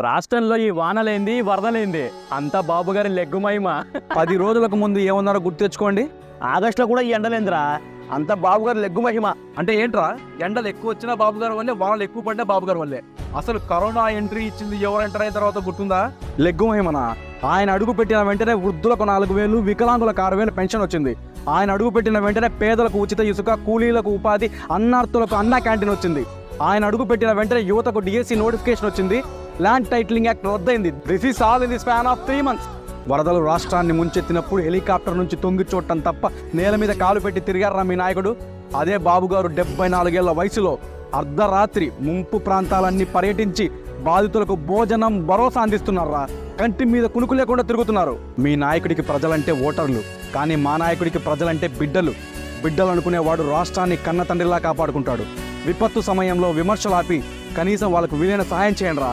రాష్ట్రంలో ఈ వానలేంది వరదలేంది? అంతా బాబు గారి లెగ్గు మహిమ. పది రోజులకు ముందు ఏమన్నారో గుర్తు తెచ్చుకోండి. ఆగస్టులో కూడా ఈ ఎండలేందిరా. అంత బాబు గారు లెగ్గు మహిమ. అంటే ఏంట్రా? ఎండలు ఎక్కువ వచ్చినా బాబు గారి వల్లే వానలు ఎక్కువ పడ్డా బాబు గారి వల్లే. అసలు కరోనా ఎంట్రీ ఇచ్చింది ఎవరు ఎంటర్ అయిన తర్వాత గుర్తుందా? లెగ్గు మహిమన? ఆయన అడుగు పెట్టిన వెంటనే వృద్ధులకు నాలుగు వేలు వికలాంగులకు ఆరు వేలు పెన్షన్ వచ్చింది. ఆయన అడుగు పెట్టిన వెంటనే పేదలకు ఉచిత ఇసుక కూలీలకు ఉపాధి అన్నార్థులకు అన్న క్యాంటీన్ వచ్చింది. ఆయన అడుగు పెట్టిన వెంటనే యువతకు డిఎస్సి నోటిఫికేషన్ వచ్చింది. Land titling act రద్దయింది. This is all in the span of three months వరదలు రాష్ట్రాన్ని ముంచెత్తినప్పుడు హెలికాప్టర్ నుంచి తొంగి చూడటం తప్ప నేల మీద కాలు పెట్టి తిరిగారా మీ నాయకుడు. అదే బాబుగారు డెబ్బై నాలుగేళ్ళ వయసులో అర్ధరాత్రి ముంపు ప్రాంతాలన్నీ పర్యటించి బాధితులకు భోజనం భరోసా అందిస్తున్నారా? కంటి మీద కునుకు లేకుండా తిరుగుతున్నారు. మీ నాయకుడికి ప్రజలంటే ఓటర్లు కానీ మా నాయకుడికి ప్రజలంటే బిడ్డలు. బిడ్డలు అనుకునేవాడు రాష్ట్రాన్ని కన్న తండ్రిలా కాపాడుకుంటాడు. విపత్తు సమయంలో విమర్శలు ఆపి కనీసం వాళ్ళకు వీలైన సహాయం చేయండి రా